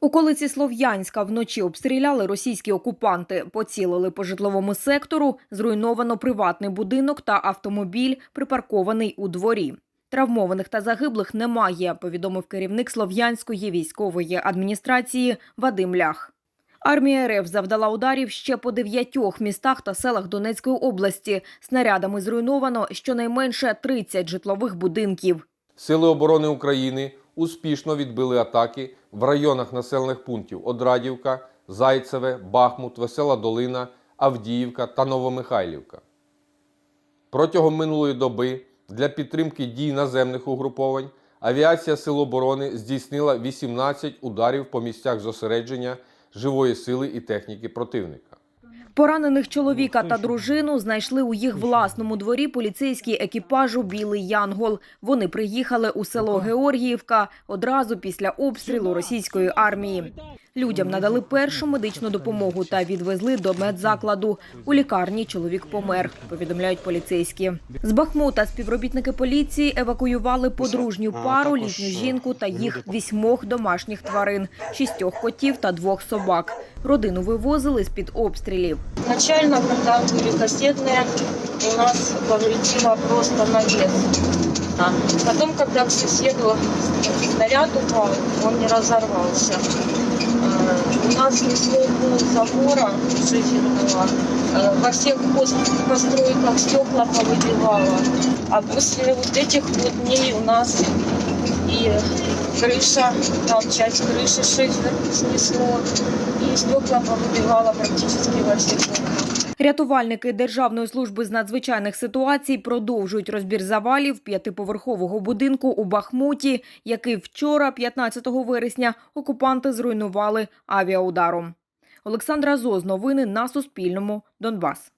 Околиці Слов'янська вночі обстріляли російські окупанти, поцілили по житловому сектору, зруйновано приватний будинок та автомобіль, припаркований у дворі. Травмованих та загиблих немає, повідомив керівник Слов'янської військової адміністрації Вадим Лях. Армія РФ завдала ударів ще по дев'ятьох містах та селах Донецької області. Снарядами зруйновано щонайменше 30 житлових будинків. Сили оборони України успішно відбили атаки в районах населених пунктів Одрадівка, Зайцеве, Бахмут, Весела Долина, Авдіївка та Новомихайлівка. Протягом минулої доби для підтримки дій наземних угруповань авіація Сил оборони здійснила 18 ударів по місцях зосередження живої сили і техніки противника. Поранених чоловіка та дружину знайшли у їх власному дворі поліцейські екіпажу Білий Янгол. Вони приїхали у село Георгіївка одразу після обстрілу російської армії. Людям надали першу медичну допомогу та відвезли до медзакладу. У лікарні чоловік помер, повідомляють поліцейські. З Бахмута співробітники поліції евакуювали подружню пару, літню жінку та їх вісьмох домашніх тварин, шістьох котів та двох собак. Родину вивозили з під обстрілів. Когда были кассетные, у нас повредило просто навес. А Потом, когда к соседу снаряд упал, он не разорвался. Э, У нас несло пол забора шиферного. Э, Во всех пос- постройках стекла повыбивало. А после вот этих вот дней у нас и крыша, там часть крыши шифер снесло, и стекла повыбивало практически во всех окнах. Рятувальники Державної служби з надзвичайних ситуацій продовжують розбір завалів п'ятиповерхового будинку у Бахмуті, який вчора, 15 вересня, окупанти зруйнували авіаударом. Олександра Зоз. Новини на Суспільному. Донбас.